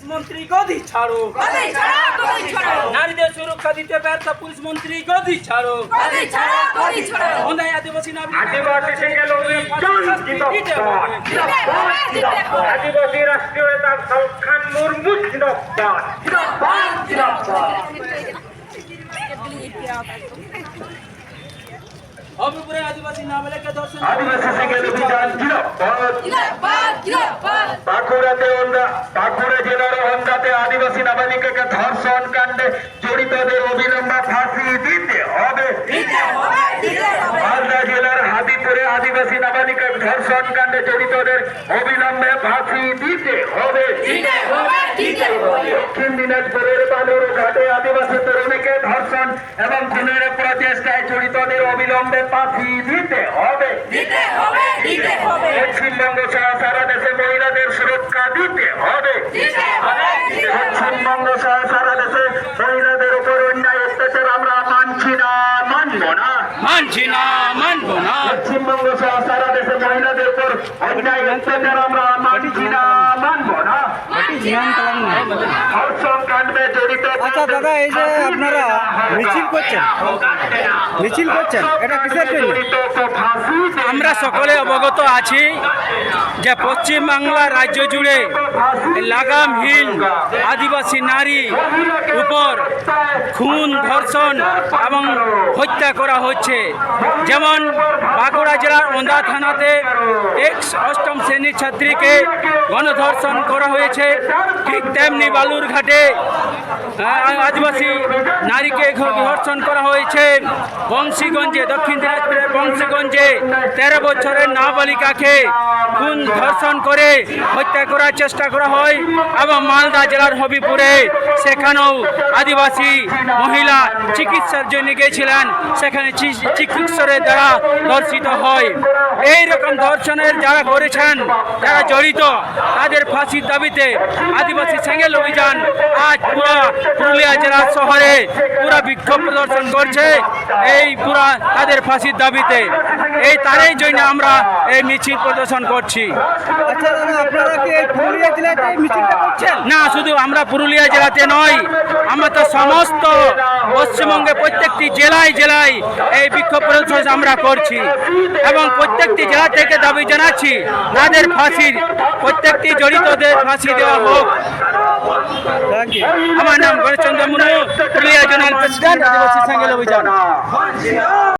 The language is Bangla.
পুলিশ মন্ত্রী গদি ছাড়ো গদি ছাড়ো গদি ছাড়ো নারীদের সুরক্ষা দিতে ব্যর্থ পুলিশ মন্ত্রী গদি ছাড়ো গদি ছাড়ো গদি ছাড়ো অন্যায় আদিবাসী আদিবাসী রাষ্ট্রীয় নেতা মুর্মু জিন্দাবাদ জিন্দাবাদ আদিবাসী নাবালিকা ধর্ষণ আদিবাসী সিঙ্গেল অভিযান জিন্দাবাদ জিন্দাবাদ জিন্দাবাদ। বাঁকুড়াতে ওন্দা বাঁকুড়া জেলার ওন্দাতে আদিবাসী নাবালিকাকে ধর্ষণ কাণ্ডে জড়িতদের অবিলম্বে ফাঁসি দিতে হবে। মালদা জেলার হাবিপুরে আদিবাসী নাবালিকা ধর্ষণ কাণ্ডে জড়িতদের অবিলম্বে ফাঁসি দিতে হবে। দক্ষিণ দিনাজপুরের বালুর ঘাটে আদিবাসী এবং খুনের প্রচেষ্টায় জড়িতদের অবিলম্বে ফাঁসি দিতে হবে। দিতে হবে দিতে হবে। পশ্চিমবঙ্গ সহ সারা দেশে মহিলাদের সুরক্ষা দিতে হবে। দিতে হবে পশ্চিমবঙ্গ সহ সারা দেশে মহিলাদের উপর অন্যায় অত্যাচার আমরা মানছি না মানব না। মানছি না মানবো না। পশ্চিমবঙ্গ সহ সারা দেশে মহিলাদের উপর অন্যায় অত্যাচার আমরা মানছি না মানব না। আচ্ছা দাদা এই যে আপনারা মিছিল করছেন। মিছিল করছেন। এটা কিসের জন্য? আমরা সকলে অবগত আছি যে পশ্চিমবাংলা রাজ্য জুড়ে লাগামহীন আদিবাসী নারী উপর খুন ধর্ষণ এবং হত্যা করা হচ্ছে। যেমন বাঁকুড়া জেলার ওন্দা থানাতে এক অষ্টম শ্রেণির ছাত্রীকে গণধর্ষণ করা হয়েছে। ঠিক তেমনি বালুরঘাটে আদিবাসী নারীকে ধর্ষণ করা হয়েছে। বংশীগঞ্জে, দক্ষিণ দিনাজপুরের বংশীগঞ্জে তেরো বছরের নাবালিকাকে খুন, ধর্ষণ করে হত্যা করার চেষ্টা করা হয় এবং মালদা জেলার হবিপুরে। সেখানেও আদিবাসী মহিলা চিকিৎসার জন্য গিয়েছিলেন। সেখানে চিকিৎসকের দ্বারা ধর্ষিত হয়। এই রকম ধর্ষণের যারা করেছেন যারা জড়িত তাদের ফাঁসির দাবিতে আদিবাসী সেঙ্গেল অভিযান আজ পুরা পুরুলিয়া জেলার শহরে পুরা বিক্ষোভ প্রদর্শন করছে। এই পুরা তাদের ফাঁসির দাবিতে। এই তারই জন্য আমরা এই মিছিল প্রদর্শন করছি। আচ্ছা না শুধু আমরা পুরুলিয়া জেলাতে নয় আমরা তো সমস্ত পশ্চিমবঙ্গে প্রত্যেকটি জেলায় জেলায় এই বিক্ষোভ প্রদর্শন আমরা করছি এবং প্রত্যেকটি জেলা থেকে দাবি জানাচ্ছি তাদের ফাঁসির প্রত্যেকটি জড়িতদের ফাঁসি দেওয়া হোক। আমার নাম গণেশচন্দ্র মুর্মু পুরুলিয়া জোনাল প্রেসিডেন্ট। আদিবাসী সাঙ্গেল অভিযান।